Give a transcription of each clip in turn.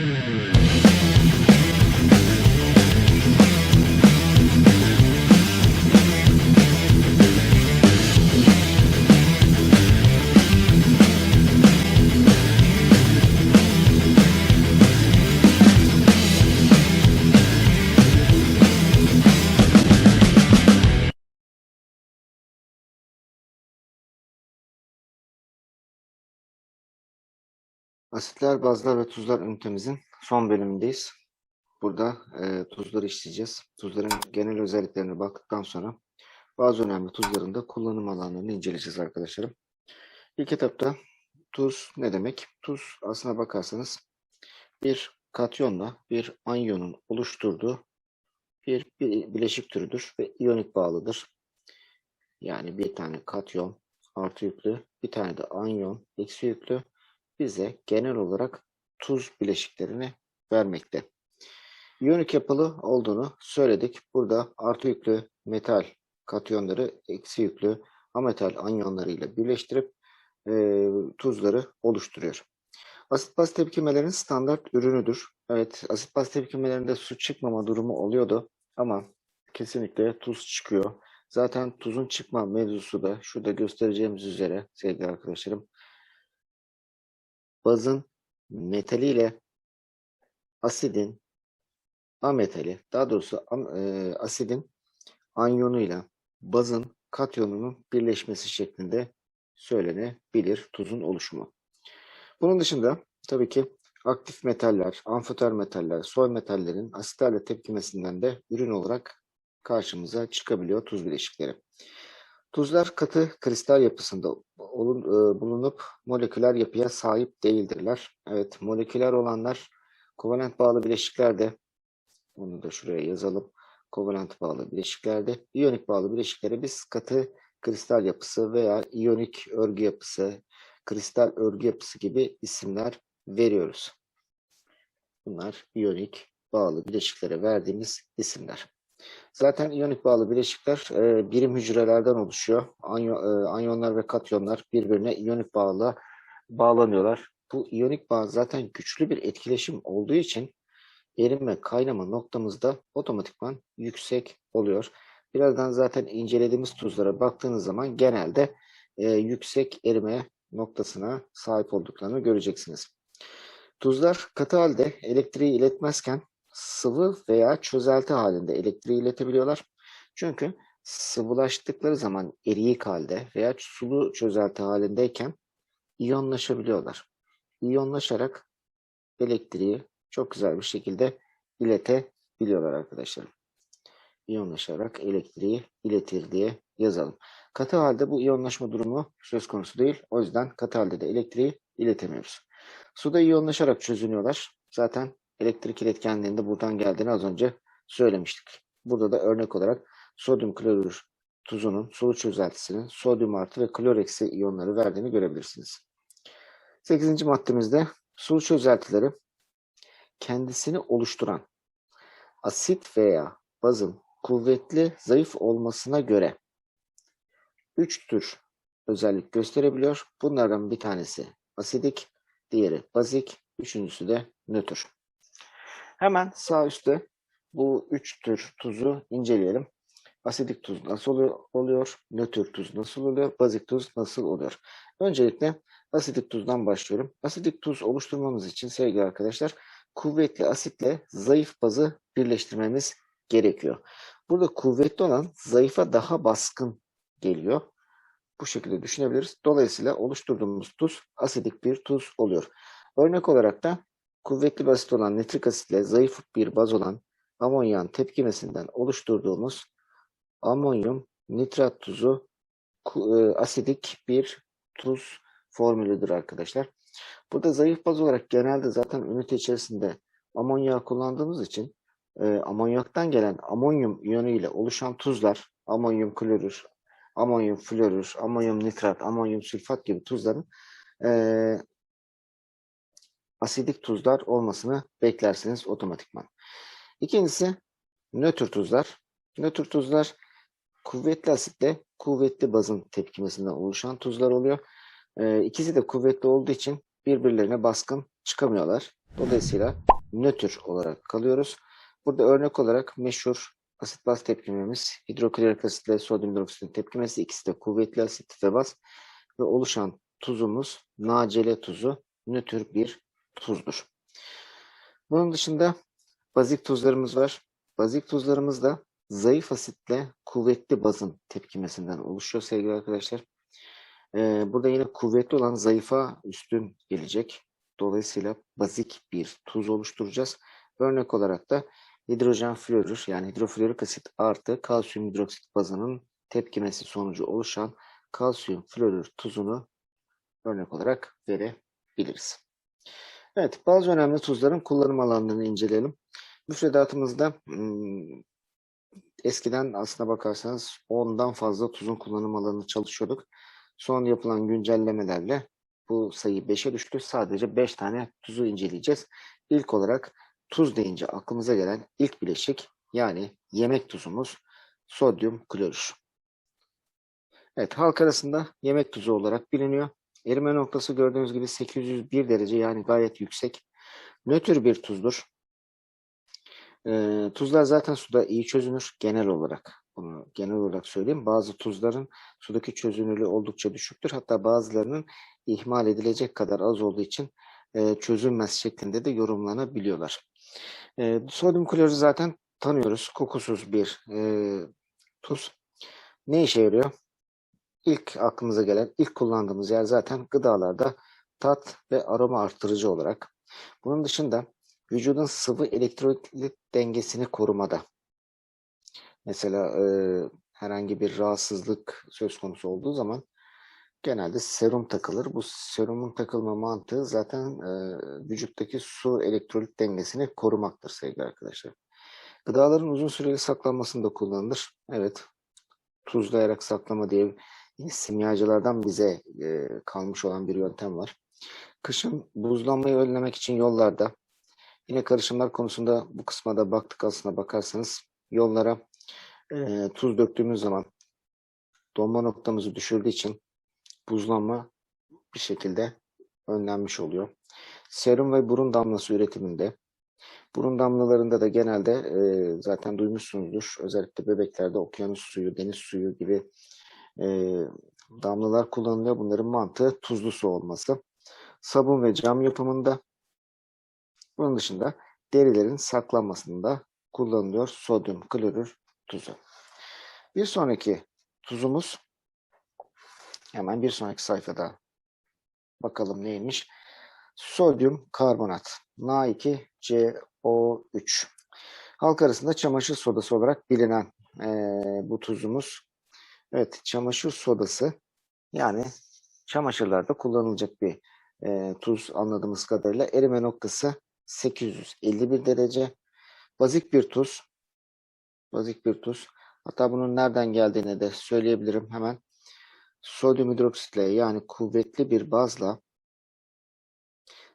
Mm-hmm. Asitler, bazlar ve tuzlar ünitemizin son bölümündeyiz. Burada e, tuzları işleyeceğiz. Tuzların genel özelliklerine baktıktan sonra bazı önemli tuzların da kullanım alanlarını inceleyeceğiz arkadaşlarım. İlk etapta tuz ne demek? Tuz aslına bakarsanız bir katyonla bir anyonun oluşturduğu bir, bir bileşik türüdür ve iyonik bağlıdır. Yani bir tane katyon artı yüklü, bir tane de anyon eksi yüklü bize genel olarak tuz bileşiklerini vermekte. İyonik yapılı olduğunu söyledik. Burada artı yüklü metal katyonları eksi yüklü ametal anyonları ile birleştirip e, tuzları oluşturuyor. Asit baz tepkimelerin standart ürünüdür. Evet, asit baz tepkimelerinde su çıkmama durumu oluyordu ama kesinlikle tuz çıkıyor. Zaten tuzun çıkma mevzusu da şurada göstereceğimiz üzere sevgili arkadaşlarım bazın metaliyle asidin ametali, daha doğrusu e, asidin anyonuyla bazın katyonunun birleşmesi şeklinde söylenebilir tuzun oluşumu. Bunun dışında tabii ki aktif metaller, amfoter metaller, soy metallerin asitlerle tepkimesinden de ürün olarak karşımıza çıkabiliyor tuz bileşikleri. Tuzlar katı kristal yapısında e, bulunup moleküler yapıya sahip değildirler. Evet, moleküler olanlar kovalent bağlı bileşiklerde, onu da şuraya yazalım. Kovalent bağlı bileşiklerde, iyonik bağlı bileşiklere biz katı kristal yapısı veya iyonik örgü yapısı, kristal örgü yapısı gibi isimler veriyoruz. Bunlar iyonik bağlı bileşiklere verdiğimiz isimler. Zaten iyonik bağlı bileşikler e, birim hücrelerden oluşuyor. Anyo, e, anyonlar ve katyonlar birbirine iyonik bağla bağlanıyorlar. Bu iyonik bağ zaten güçlü bir etkileşim olduğu için erime kaynama noktamızda otomatikman yüksek oluyor. Birazdan zaten incelediğimiz tuzlara baktığınız zaman genelde e, yüksek erime noktasına sahip olduklarını göreceksiniz. Tuzlar katı halde elektriği iletmezken sıvı veya çözelti halinde elektriği iletebiliyorlar. Çünkü sıvılaştıkları zaman eriyik halde veya sulu çözelti halindeyken iyonlaşabiliyorlar. İyonlaşarak elektriği çok güzel bir şekilde iletebiliyorlar arkadaşlar. İyonlaşarak elektriği iletir diye yazalım. Katı halde bu iyonlaşma durumu söz konusu değil. O yüzden katı halde de elektriği iletemiyoruz. Suda iyonlaşarak çözünüyorlar. Zaten elektrik iletkenliğinde buradan geldiğini az önce söylemiştik. Burada da örnek olarak sodyum klorür tuzunun sulu çözeltisinin sodyum artı ve klor eksi iyonları verdiğini görebilirsiniz. 8. maddemizde sulu çözeltileri kendisini oluşturan asit veya bazın kuvvetli zayıf olmasına göre 3 tür özellik gösterebiliyor. Bunlardan bir tanesi asidik, diğeri bazik, üçüncüsü de nötr. Hemen sağ üstte bu üç tür tuzu inceleyelim. Asidik tuz nasıl oluyor? Nötr tuz nasıl oluyor? Bazik tuz nasıl oluyor? Öncelikle asidik tuzdan başlıyorum. Asidik tuz oluşturmamız için sevgili arkadaşlar kuvvetli asitle zayıf bazı birleştirmemiz gerekiyor. Burada kuvvetli olan zayıfa daha baskın geliyor. Bu şekilde düşünebiliriz. Dolayısıyla oluşturduğumuz tuz asidik bir tuz oluyor. Örnek olarak da kuvvetli basit olan nitrik asitle zayıf bir baz olan amonyan tepkimesinden oluşturduğumuz amonyum nitrat tuzu e, asidik bir tuz formülüdür arkadaşlar. Burada zayıf baz olarak genelde zaten ünite içerisinde amonyak kullandığımız için e, amonyaktan gelen amonyum iyonu ile oluşan tuzlar, amonyum klorür, amonyum florür, amonyum nitrat, amonyum sülfat gibi tuzların e, asidik tuzlar olmasını beklersiniz otomatikman. İkincisi nötr tuzlar. Nötr tuzlar kuvvetli asitle kuvvetli bazın tepkimesinden oluşan tuzlar oluyor. Ee, ikisi de kuvvetli olduğu için birbirlerine baskın çıkamıyorlar. Dolayısıyla nötr olarak kalıyoruz. Burada örnek olarak meşhur asit baz tepkimemiz hidroklorik asitle sodyum hidroksitin tepkimesi ikisi de kuvvetli asit ve baz ve oluşan tuzumuz nacele tuzu nötr bir tuzdur. Bunun dışında bazik tuzlarımız var. Bazik tuzlarımız da zayıf asitle kuvvetli bazın tepkimesinden oluşuyor sevgili arkadaşlar. Ee, burada yine kuvvetli olan zayıfa üstün gelecek. Dolayısıyla bazik bir tuz oluşturacağız. Örnek olarak da hidrojen florür yani hidroflorik asit artı kalsiyum hidroksit bazının tepkimesi sonucu oluşan kalsiyum florür tuzunu örnek olarak verebiliriz. Evet, bazı önemli tuzların kullanım alanlarını inceleyelim. Müfredatımızda eskiden aslına bakarsanız 10'dan fazla tuzun kullanım alanını çalışıyorduk. Son yapılan güncellemelerle bu sayı 5'e düştü. Sadece 5 tane tuzu inceleyeceğiz. İlk olarak tuz deyince aklımıza gelen ilk bileşik yani yemek tuzumuz sodyum klorür. Evet halk arasında yemek tuzu olarak biliniyor. Erime noktası gördüğünüz gibi 801 derece yani gayet yüksek. Nötr bir tuzdur. Ee, tuzlar zaten suda iyi çözünür genel olarak. Bunu genel olarak söyleyeyim. Bazı tuzların sudaki çözünürlüğü oldukça düşüktür. Hatta bazılarının ihmal edilecek kadar az olduğu için e, çözülmez şeklinde de yorumlanabiliyorlar. E, sodyum klorü zaten tanıyoruz. Kokusuz bir e, tuz. Ne işe yarıyor? İlk aklımıza gelen, ilk kullandığımız yer zaten gıdalarda tat ve aroma arttırıcı olarak. Bunun dışında vücudun sıvı elektrolit dengesini korumada. Mesela e, herhangi bir rahatsızlık söz konusu olduğu zaman genelde serum takılır. Bu serumun takılma mantığı zaten e, vücuttaki su elektrolit dengesini korumaktır sevgili arkadaşlar. Gıdaların uzun süreli saklanmasında kullanılır. Evet, tuzlayarak saklama diye simyacılardan bize e, kalmış olan bir yöntem var. Kışın buzlanmayı önlemek için yollarda yine karışımlar konusunda bu kısma da baktık aslına bakarsanız yollara e, tuz döktüğümüz zaman donma noktamızı düşürdüğü için buzlanma bir şekilde önlenmiş oluyor. Serum ve burun damlası üretiminde burun damlalarında da genelde e, zaten duymuşsunuzdur. Özellikle bebeklerde okyanus suyu, deniz suyu gibi e, damlalar kullanılıyor. Bunların mantığı tuzlu su olması. Sabun ve cam yapımında bunun dışında derilerin saklanmasında kullanılıyor sodyum klorür tuzu. Bir sonraki tuzumuz hemen bir sonraki sayfada bakalım neymiş. Sodyum karbonat Na2CO3 halk arasında çamaşır sodası olarak bilinen e, bu tuzumuz Evet, çamaşır sodası yani çamaşırlarda kullanılacak bir e, tuz anladığımız kadarıyla erime noktası 851 derece. Bazik bir tuz. Bazik bir tuz. Hatta bunun nereden geldiğini de söyleyebilirim hemen. Sodyum hidroksitle yani kuvvetli bir bazla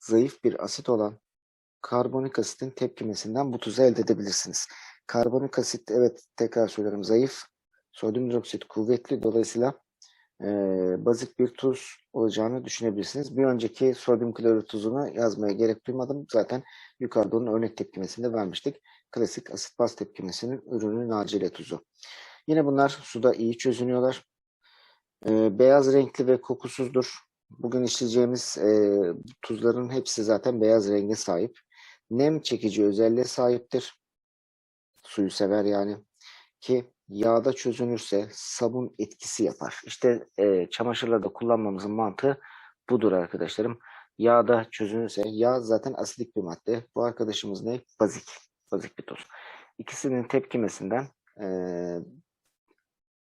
zayıf bir asit olan karbonik asitin tepkimesinden bu tuzu elde edebilirsiniz. Karbonik asit evet tekrar söylerim zayıf sodyum hidroksit kuvvetli dolayısıyla e, bazik bir tuz olacağını düşünebilirsiniz. Bir önceki sodyum klorür tuzunu yazmaya gerek duymadım. Zaten yukarıda onun örnek tepkimesinde vermiştik. Klasik asit baz tepkimesinin ürünü nacile tuzu. Yine bunlar suda iyi çözünüyorlar. E, beyaz renkli ve kokusuzdur. Bugün işleyeceğimiz e, tuzların hepsi zaten beyaz renge sahip. Nem çekici özelliğe sahiptir. Suyu sever yani. Ki yağda çözünürse sabun etkisi yapar. İşte e, çamaşırlarda kullanmamızın mantığı budur arkadaşlarım. Yağda çözünürse, yağ zaten asidik bir madde. Bu arkadaşımız ne? Bazik. Bazik bir toz. İkisinin tepkimesinden e,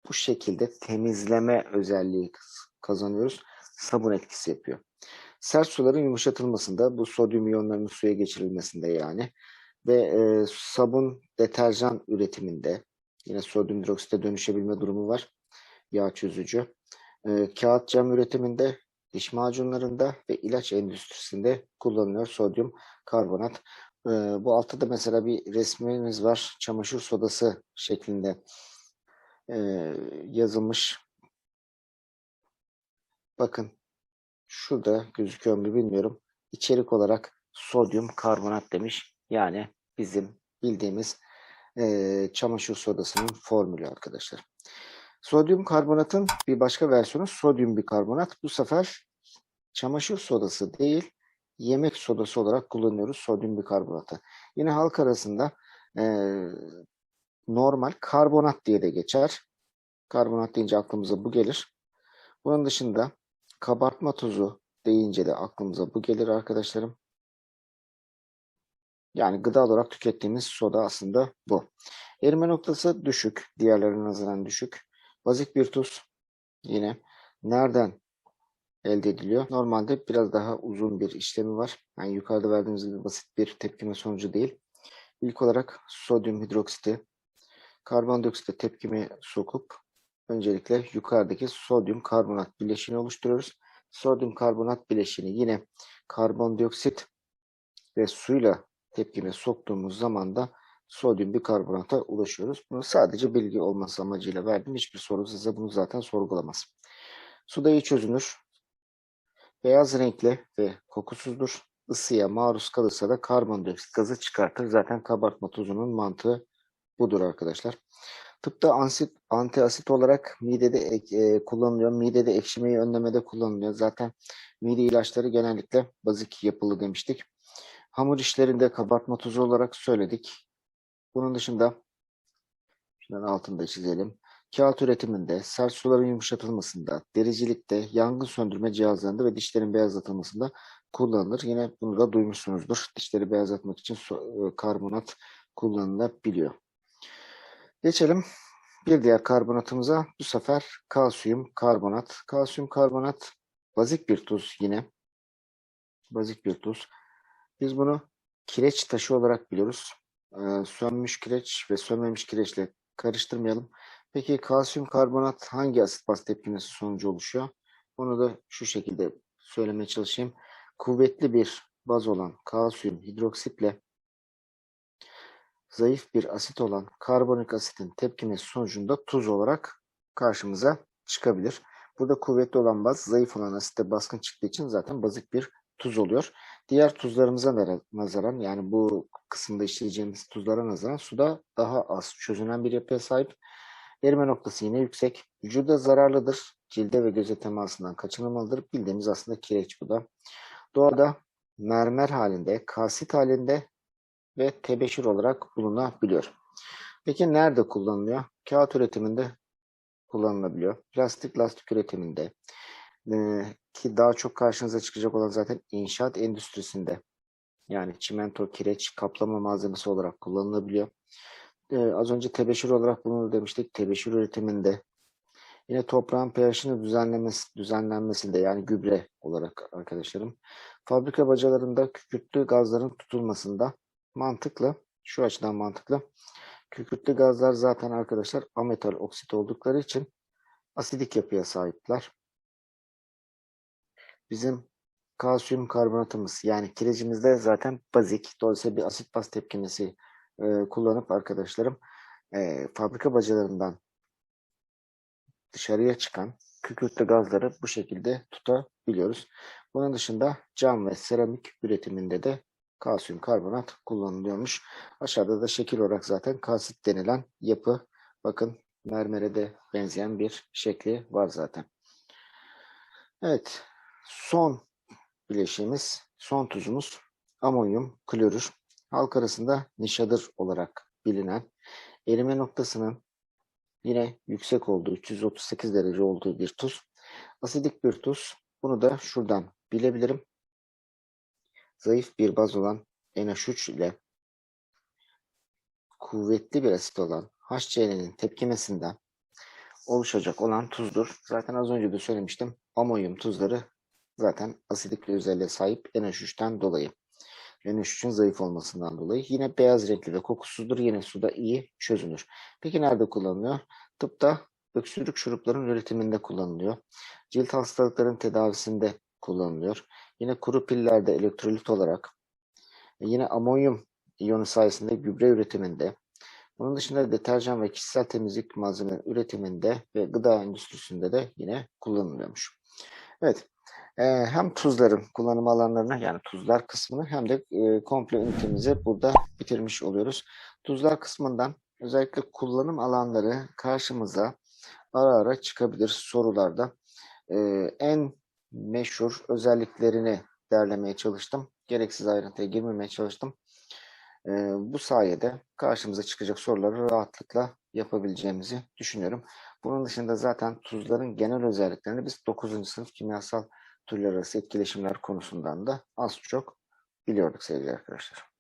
bu şekilde temizleme özelliği kazanıyoruz. Sabun etkisi yapıyor. Sert suların yumuşatılmasında, bu sodyum iyonlarının suya geçirilmesinde yani ve e, sabun deterjan üretiminde, Yine sodyum hidroksite dönüşebilme durumu var. Yağ çözücü. E, kağıt cam üretiminde, diş macunlarında ve ilaç endüstrisinde kullanılıyor sodyum karbonat. E, bu altta da mesela bir resmimiz var. Çamaşır sodası şeklinde e, yazılmış. Bakın şurada gözüküyor mu bilmiyorum. İçerik olarak sodyum karbonat demiş. Yani bizim bildiğimiz eee, çamaşır sodasının formülü arkadaşlar. Sodyum karbonatın bir başka versiyonu sodyum bikarbonat. Bu sefer çamaşır sodası değil, yemek sodası olarak kullanıyoruz sodyum bikarbonatı. Yine halk arasında eee, normal karbonat diye de geçer. Karbonat deyince aklımıza bu gelir. Bunun dışında kabartma tozu deyince de aklımıza bu gelir arkadaşlarım. Yani gıda olarak tükettiğimiz soda aslında bu. Erime noktası düşük, diğerlerine nazaran düşük. Bazik bir tuz yine nereden elde ediliyor? Normalde biraz daha uzun bir işlemi var. Yani yukarıda verdiğimiz gibi basit bir tepkime sonucu değil. İlk olarak sodyum hidroksiti karbondioksite tepkime sokup öncelikle yukarıdaki sodyum karbonat bileşiğini oluşturuyoruz. Sodyum karbonat bileşiğini yine karbondioksit ve suyla tepkime soktuğumuz zaman da sodyum bikarbonata ulaşıyoruz. Bunu sadece bilgi olması amacıyla verdim. Hiçbir soru size bunu zaten sorgulamaz. Suda iyi çözünür. Beyaz renkli ve kokusuzdur. Isıya maruz kalırsa da karbondioksit gazı çıkartır. Zaten kabartma tuzunun mantığı budur arkadaşlar. Tıpta ansit, antiasit olarak midede ek- e, kullanılıyor. Midede ekşimeyi önlemede kullanılıyor. Zaten mide ilaçları genellikle bazik yapılı demiştik. Hamur işlerinde kabartma tuzu olarak söyledik. Bunun dışında şunun altında çizelim. Kağıt üretiminde, sert suların yumuşatılmasında, dericilikte, yangın söndürme cihazlarında ve dişlerin beyazlatılmasında kullanılır. Yine bunu da duymuşsunuzdur. Dişleri beyazlatmak için e, karbonat kullanılabiliyor. Geçelim bir diğer karbonatımıza. Bu sefer kalsiyum karbonat. Kalsiyum karbonat bazik bir tuz yine. Bazik bir tuz. Biz bunu kireç taşı olarak biliyoruz. Ee, sönmüş kireç ve sönmemiş kireçle karıştırmayalım. Peki kalsiyum karbonat hangi asit baz tepkimesi sonucu oluşuyor? Onu da şu şekilde söylemeye çalışayım. Kuvvetli bir baz olan kalsiyum hidroksitle zayıf bir asit olan karbonik asitin tepkimesi sonucunda tuz olarak karşımıza çıkabilir. Burada kuvvetli olan baz zayıf olan asitte baskın çıktığı için zaten bazik bir tuz oluyor. Diğer tuzlarımıza nazaran yani bu kısımda işleyeceğimiz tuzlara nazaran suda daha az çözünen bir yapıya sahip. Erime noktası yine yüksek. Vücuda zararlıdır. Cilde ve göze temasından kaçınılmalıdır. Bildiğimiz aslında kireç bu da. Doğada mermer halinde, kalsit halinde ve tebeşir olarak bulunabiliyor. Peki nerede kullanılıyor? Kağıt üretiminde kullanılabiliyor. Plastik lastik üretiminde eee, ki daha çok karşınıza çıkacak olan zaten inşaat endüstrisinde yani çimento, kireç, kaplama malzemesi olarak kullanılabiliyor. Eee, az önce tebeşir olarak bunu demiştik. Tebeşir üretiminde yine toprağın pH'ini düzenlemesi, düzenlenmesinde yani gübre olarak arkadaşlarım. Fabrika bacalarında kükürtlü gazların tutulmasında mantıklı. Şu açıdan mantıklı. Kükürtlü gazlar zaten arkadaşlar ametal oksit oldukları için asidik yapıya sahipler. Bizim kalsiyum karbonatımız yani kirecimizde zaten bazik. Dolayısıyla bir asit baz tepkimesi e, kullanıp arkadaşlarım e, fabrika bacalarından dışarıya çıkan kükürtlü gazları bu şekilde tutabiliyoruz. Bunun dışında cam ve seramik üretiminde de kalsiyum karbonat kullanılıyormuş. Aşağıda da şekil olarak zaten kalsit denilen yapı. Bakın mermere de benzeyen bir şekli var zaten. Evet. Son bileşiğimiz, son tuzumuz amonyum klorür. Halk arasında nişadır olarak bilinen erime noktasının yine yüksek olduğu 338 derece olduğu bir tuz. Asidik bir tuz. Bunu da şuradan bilebilirim. Zayıf bir baz olan NH3 ile kuvvetli bir asit olan HCl'nin tepkimesinden oluşacak olan tuzdur. Zaten az önce de söylemiştim. Amonyum tuzları zaten asidik özelliğe sahip NH3'ten dolayı. NH3'ün zayıf olmasından dolayı. Yine beyaz renkli ve kokusuzdur. Yine suda iyi çözünür. Peki nerede kullanılıyor? Tıpta öksürük şurupların üretiminde kullanılıyor. Cilt hastalıkların tedavisinde kullanılıyor. Yine kuru pillerde elektrolit olarak. Yine amonyum iyonu sayesinde gübre üretiminde. Bunun dışında deterjan ve kişisel temizlik malzeme üretiminde ve gıda endüstrisinde de yine kullanılıyormuş. Evet, Ee, hem tuzların kullanım alanlarını yani tuzlar kısmını hem de e, komple ünitemizi burada bitirmiş oluyoruz. Tuzlar kısmından özellikle kullanım alanları karşımıza ara ara çıkabilir sorularda. Ee, en meşhur özelliklerini derlemeye çalıştım. Gereksiz ayrıntıya girmemeye çalıştım. Ee, bu sayede karşımıza çıkacak soruları rahatlıkla yapabileceğimizi düşünüyorum. Bunun dışında zaten tuzların genel özelliklerini biz 9. sınıf kimyasal türler arası etkileşimler konusundan da az çok biliyorduk sevgili arkadaşlar.